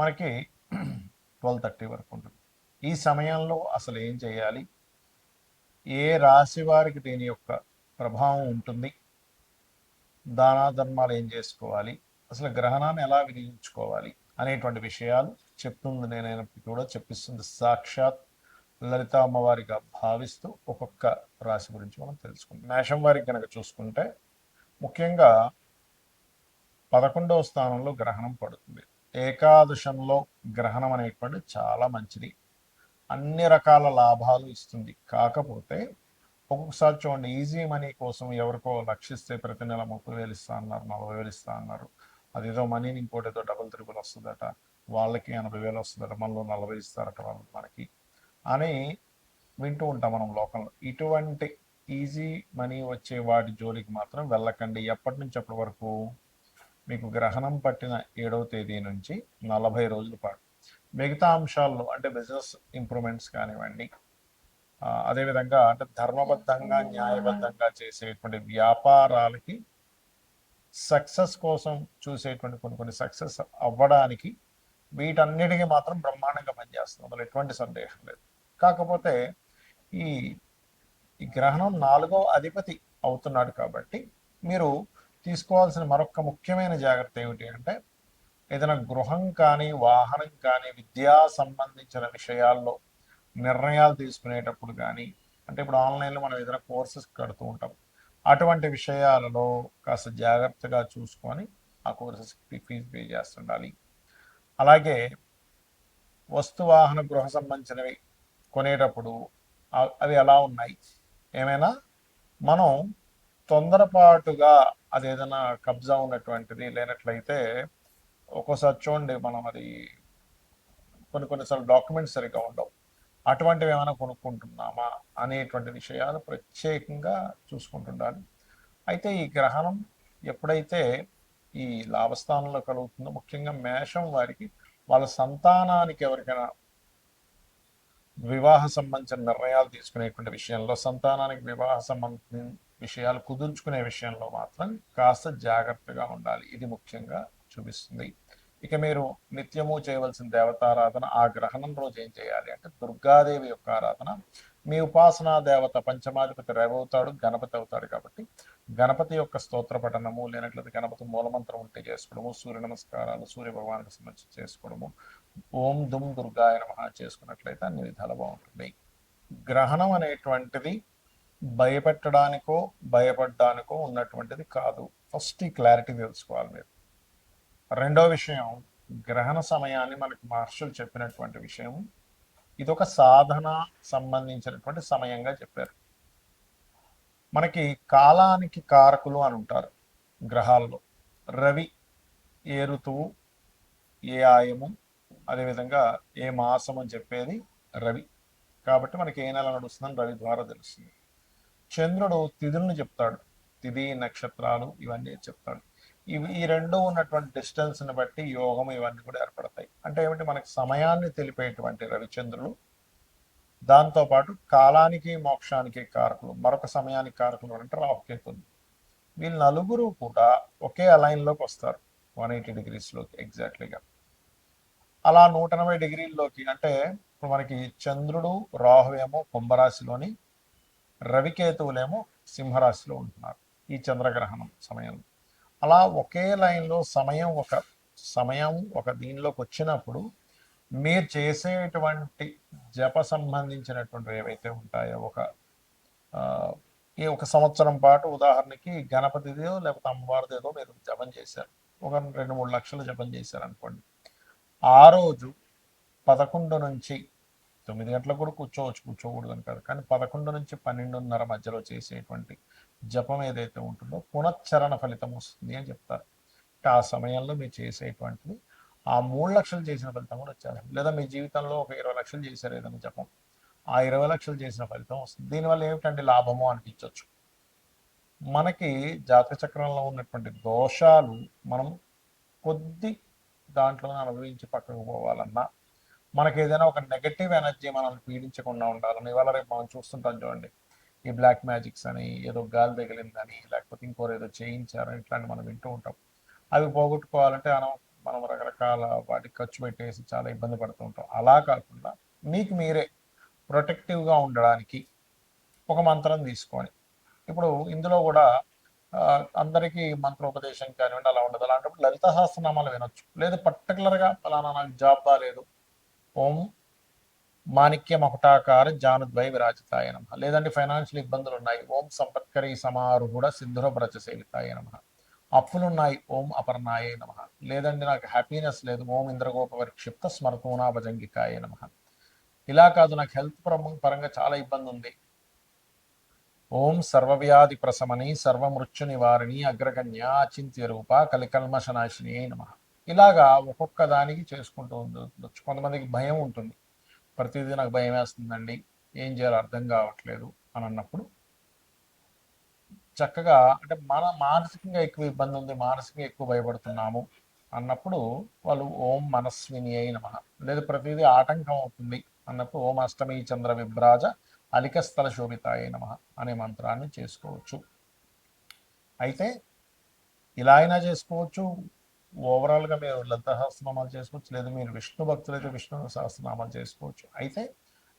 మనకి twelve thirty వరకు ఉంటుంది. ఈ సమయంలో అసలు ఏం చేయాలి? ఏ రాశి వారికి దీని యొక్క ప్రభావం ఉంటుంది? దానా ధర్మాలు ఏం చేసుకోవాలి? అసలు గ్రహణాన్ని ఎలా వినియోగించుకోవాలి? అనేటువంటి విషయాలు చెప్తుంది నేనైనప్పటికీ కూడా చెప్పిస్తుంది. సాక్షాత్ లలిత అమ్మవారిగా భావిస్తూ ఒక్కొక్క రాశి గురించి మనం తెలుసుకుంటాం మేషం వారికి కనుక చూసుకుంటే ముఖ్యంగా పదకొండవ స్థానంలో గ్రహణం పడుతుంది. ఏకాదశంలో గ్రహణం అనేటువంటి చాలా మంచిది. అన్ని రకాల లాభాలు ఇస్తుంది. కాకపోతే ఒక్కొక్కసారి చూడండి ఈజీ మనీ కోసం ఎవరికో లక్షిస్తే ప్రతి నెల ముప్పై వేలు ఇస్తా అన్నారు నలభై వేలు ఇస్తా అన్నారు. అదేదో మనీని ఇంకోటి ఏదో డబుల్ త్రిబుల్ వస్తుందట వాళ్ళకి ఎనభై వేలు వస్తుందట మనలో నలభై ఇస్తారట వాళ్ళు మనకి అని వింటూ ఉంటాం మనం లోకంలో. ఇటువంటి ఈజీ మనీ వచ్చే వాటి జోలికి మాత్రం వెళ్ళకండి. ఎప్పటి నుంచి అప్పటి వరకు? మీకు గ్రహణం పట్టిన ఏడవ తేదీ నుంచి నలభై రోజుల పాటు. మిగతా అంశాల్లో అంటే బిజినెస్ ఇంప్రూవ్మెంట్స్ కానివ్వండి అదేవిధంగా అంటే ధర్మబద్ధంగా న్యాయబద్ధంగా చేసేటువంటి వ్యాపారాలకి సక్సెస్ కోసం చూసేటువంటి కొన్ని కొన్ని సక్సెస్ అవ్వడానికి వీటన్నిటికీ మాత్రం బ్రహ్మాండంగా పనిచేస్తుంది. అందులో ఎటువంటి సందేహం లేదు. కాకపోతే ఈ ఈ గ్రహణం నాలుగో అధిపతి అవుతున్నాడు కాబట్టి మీరు తీసుకోవాల్సిన మరొక ముఖ్యమైన జాగ్రత్త ఏమిటి అంటే ఏదైనా గృహం కానీ వాహనం కానీ విద్యా సంబంధించిన విషయాల్లో నిర్ణయాలు తీసుకునేటప్పుడు కానీ అంటే ఇప్పుడు ఆన్లైన్లో మనం ఏదైనా కోర్సెస్ కడుతూ ఉంటాం. అటువంటి విషయాలలో కాస్త జాగ్రత్తగా చూసుకొని ఆ కోర్సెస్కి ఫీజు పే చేస్తుండాలి. అలాగే వస్తు వాహన గృహ సంబంధించినవి కొనేటప్పుడు అవి ఎలా ఉన్నాయి? ఏమైనా మనం తొందరపాటుగా అది ఏదైనా కబ్జా ఉన్నటువంటిది లేనట్లయితే ఒక్కోసారి చూడండి మనం అది కొన్ని కొన్నిసార్లు డాక్యుమెంట్స్ సరిగ్గా ఉండవు. అటువంటివి ఏమైనా కొనుక్కుంటున్నామా అనేటువంటి విషయాలు ప్రత్యేకంగా చూసుకుంటుండాలి. అయితే ఈ గ్రహణం ఎప్పుడైతే ఈ లాభస్థానంలో కలుగుతుందో ముఖ్యంగా మేషం వారికి వాళ్ళ సంతానానికి ఎవరికైనా వివాహ సంబంధించిన నిర్ణయాలు తీసుకునేటువంటి విషయంలో సంతానానికి వివాహ సంబంధించిన విషయాలు కుదుర్చుకునే విషయంలో మాత్రం కాస్త జాగ్రత్తగా ఉండాలి. ఇది ముఖ్యంగా చూపిస్తుంది. ఇక మీరు నిత్యము చేయవలసిన దేవతారాధన ఆ గ్రహణం రోజు ఏం చేయాలి అంటే దుర్గాదేవి యొక్క ఆరాధన. మీ ఉపాసనా దేవత పంచమాధిపతి రేవవుతాడు గణపతి అవుతాడు కాబట్టి గణపతి యొక్క స్తోత్ర పఠనము లేనట్లయితే గణపతి మూలమంత్రం ఉంటే చేసుకోవడము సూర్య నమస్కారాలు సూర్య భగవానికి సంబంధించి చేసుకోవడము ఓం దుమ్ దుర్గాయ నమ చేసుకున్నట్లయితే అన్ని విధాలు బాగుంటుంది. గ్రహణం అనేటువంటిది భయపెట్టడానికో భయపడడానికో ఉన్నటువంటిది కాదు. ఫస్ట్ ఈ క్లారిటీ తెలుసుకోవాలి మీరు. రెండో విషయం గ్రహణ సమయాన్ని మనకి మహర్షులు చెప్పినటువంటి విషయం. ఇది ఒక సాధన సంబంధించినటువంటి సమయంగా చెప్పారు. మనకి కాలానికి కారకులు అని ఉంటారు గ్రహాల్లో. రవి ఏ ఋతువు ఏ ఆయము అదేవిధంగా ఏ మాసం అని చెప్పేది రవి. కాబట్టి మనకి ఏ నెల నడుస్తుందని రవి ద్వారా తెలుస్తుంది. చంద్రుడు తిథులను చెప్తాడు. తిథి నక్షత్రాలు ఇవన్నీ చెప్తాడు. ఇవి ఈ రెండు ఉన్నటువంటి డిస్టెన్స్ని బట్టి యోగం ఇవన్నీ కూడా ఏర్పడతాయి. అంటే ఏమిటి? మనకి సమయాన్ని తెలిపేటువంటి రవిచంద్రులు దాంతోపాటు కాలానికి మోక్షానికి కారకులు. మరొక సమయానికి కారకులు అంటే రాహుకేతులు వీళ్ళు నలుగురు కూడా ఒకే అలైన్లోకి వస్తారు. వన్ ఎయిటీ డిగ్రీస్లోకి ఎగ్జాక్ట్లీగా అలా నూట ఎనభై డిగ్రీల్లోకి అంటే ఇప్పుడు మనకి చంద్రుడు రాహు ఏమో కుంభరాశిలోని రవికేతువులేమో సింహరాశిలో ఉంటున్నారు ఈ చంద్రగ్రహణం సమయంలో. అలా ఒకే లైన్లో సమయం ఒక సమయం ఒక దీనిలోకి వచ్చినప్పుడు మీరు చేసేటువంటి జప సంబంధించినటువంటి ఏవైతే ఉంటాయో ఒక ఈ ఒక సంవత్సరం పాటు ఉదాహరణకి గణపతిదేదో లేకపోతే అమ్మవారిదేదో మీరు జపం చేశారు. ఒక రెండు మూడు లక్షలు జపం చేశారు అనుకోండి ఆ రోజు పదకొండు నుంచి తొమ్మిది గంటలకు కూడా కూర్చోవచ్చు కూర్చోకూడదు కాదు. కానీ పదకొండు నుంచి పన్నెండున్నర మధ్యలో చేసేటువంటి జపం ఏదైతే ఉంటుందో పునశ్చరణ ఫలితం వస్తుంది అని చెప్తారు. అంటే ఆ సమయంలో మీరు చేసేటువంటిది ఆ మూడు లక్షలు చేసిన ఫలితం కూడా వచ్చారు లేదా మీ జీవితంలో ఒక ఇరవై లక్షలు చేశారు ఏదైనా జపం ఆ ఇరవై లక్షలు చేసిన ఫలితం వస్తుంది. దీనివల్ల ఏమిటంటే లాభము అనిపించవచ్చు మనకి జాతక చక్రంలో ఉన్నటువంటి దోషాలు మనం కొద్ది దాంట్లో అనుభవించి పక్కకు పోవాలన్నా మనకి ఏదైనా ఒక నెగటివ్ ఎనర్జీ మనల్ని పీడించకుండా ఉండాలని ఇవాళ రేపు మనం చూస్తుంటాం చూడండి. ఈ బ్లాక్ మ్యాజిక్స్ అని ఏదో గాలి తగిలిందని లేకపోతే ఇంకోరు ఏదో చేయించారని ఇట్లాంటి మనం వింటూ ఉంటాం. అవి పోగొట్టుకోవాలంటే మనం మనం రకరకాల వాటికి ఖర్చు పెట్టేసి చాలా ఇబ్బంది పడుతూ ఉంటాం. అలా కాకుండా మీకు మీరే ప్రొటెక్టివ్గా ఉండడానికి ఒక మంత్రం తీసుకొని ఇప్పుడు ఇందులో కూడా అందరికీ మంత్రోపదేశం కానివ్వండి అలా ఉండదు. అలాంటప్పుడు లలిత సహస్రనామాలు వినొచ్చు. లేదు పర్టికులర్గా ఫలానా నాకు జాబ్ బాగాలేదు ఓం మాణిక్య మకుటాకార జానుద్వై విరాజితాయ నమ. లేదంటే ఫైనాన్షియల్ ఇబ్బందులు ఉన్నాయి. ఓం సంపత్కరి సమారుహుడ కూడా బ్రజ సేవితాయ నమ. అప్పులున్నాయి. ఓం అపర్ణాయ నమ. లేదంటే నాకు హ్యాపీనెస్ లేదు. ఓం ఇంద్రగోప విక్షిప్త స్మరతూనా భజంగికాయ నమ. ఇలా కాదు నాకు హెల్త్ పరంగా చాలా ఇబ్బంది ఉంది ఓం సర్వవ్యాధి ప్రశమని సర్వమృత్యు నివారిణి అగ్రగణ్య అచింత్య రూప కలికల్మశనాశిని నమ. ఇలాగా ఒక్కొక్క దానికి చేసుకుంటూ ఉండొచ్చు. కొంతమందికి భయం ఉంటుంది. ప్రతిదీ నాకు భయం వేస్తుందండి. ఏం చేయాలో అర్థం కావట్లేదు అని అన్నప్పుడు చక్కగా అంటే మన మానసికంగా ఎక్కువ ఇబ్బంది ఉంది మానసికంగా ఎక్కువ భయపడుతున్నాము అన్నప్పుడు వాళ్ళు ఓం మనస్విని అయి నమ. లేదు ప్రతిదీ ఆటంకం అవుతుంది అన్నప్పుడు ఓం అష్టమి చంద్ర విభ్రాజ అలికస్థల శోభితాయ నమ అనే మంత్రాన్ని చేసుకోవచ్చు. అయితే ఇలా అయినా చేసుకోవచ్చు. ఓవరాల్గా మీరు లలిత సహస్రనామాలు చేసుకోవచ్చు. లేదా మీరు విష్ణు భక్తులైతే విష్ణు సహస్రనామాలు చేసుకోవచ్చు. అయితే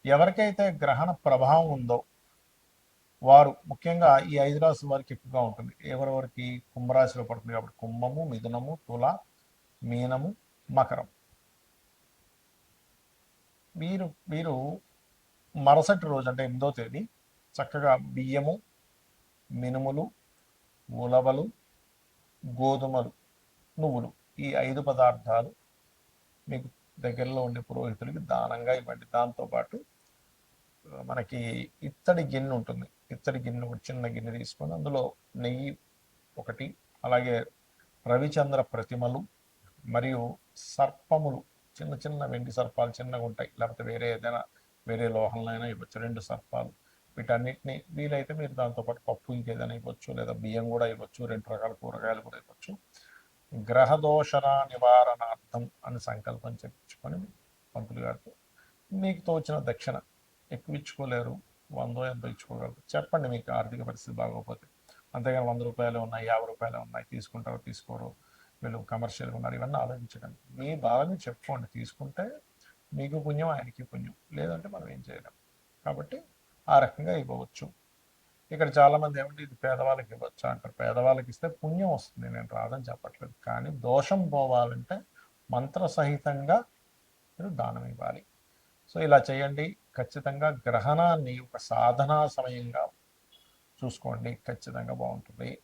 ఎవరికైతే గ్రహణ ప్రభావం ఉందో వారు ముఖ్యంగా ఈ ఐదు రాశుల వారికి ఎక్కువగా ఉంటుంది. ఎవరెవరికి? కుంభరాశిలో పడుతుంది కాబట్టి కుంభము మిథునము తుల మీనము మకరం. మీరు మీరు మరుసటి రోజు అంటే ఎనిమిదో తేదీ చక్కగా బియ్యము మినుములు ఉలవలు గోధుమలు నువ్వులు ఈ ఐదు పదార్థాలు మీకు దగ్గరలో ఉండే పురోహితులకి దానంగా ఇవ్వండి. దాంతోపాటు మనకి ఇత్తడి గిన్నె ఉంటుంది. ఇత్తడి గిన్నె ఒక చిన్న గిన్నె తీసుకొని అందులో నెయ్యి ఒకటి అలాగే రవిచంద్ర ప్రతిమలు మరియు సర్పములు చిన్న చిన్న వెండి సర్పాలు చిన్నగా ఉంటాయి. లేకపోతే వేరే ఏదైనా వేరే లోహంలో అయినా ఇవ్వచ్చు. రెండు సర్పాలు. వీటన్నిటిని వీలైతే మీరు దాంతోపాటు పప్పు ఇంకేదైనా ఇవ్వచ్చు లేదా బియ్యం కూడా ఇవ్వచ్చు. రెండు రకాల కూరగాయలు కూడా ఇవ్వచ్చు. గ్రహదోషణ నివారణార్థం అని సంకల్పం చెప్పించుకొని పంతులు గారితో మీకు తోచిన దక్షిణ ఎక్కువ ఇచ్చుకోలేరు వందో ఎంతో ఇచ్చుకోగలరు. చెప్పండి మీకు ఆర్థిక పరిస్థితి బాగోకపోతే. అంతేగాని వంద రూపాయలు ఉన్నాయి యాభై రూపాయలు ఉన్నాయి తీసుకుంటారు తీసుకోరు వీళ్ళు కమర్షియల్గా ఉన్నారు. ఇవన్నీ ఆలోచించకండి. మీ బాధని చెప్పుకోండి. తీసుకుంటే మీకు పుణ్యం ఆయనకి పుణ్యం. లేదంటే మనం ఏం చేయలేం. కాబట్టి ఆ రకంగా ఇవ్వవచ్చు. ఇక్కడ చాలా మంది ఏమంటే ఇది పేదవాళ్ళకి ఇవ్వచ్చు? అంటారు. పేదవాళ్ళకి ఇస్తే పుణ్యం వస్తుంది. నేను రాదని చెప్పట్లేదు. కానీ దోషం పోవాలంటే మంత్ర సహితంగా మీరు దానం ఇవ్వాలి. సో ఇలా చేయండి. ఖచ్చితంగా గ్రహణాన్ని ఒక సాధనా సమయంగా చూసుకోండి. ఖచ్చితంగా బాగుంటుంది.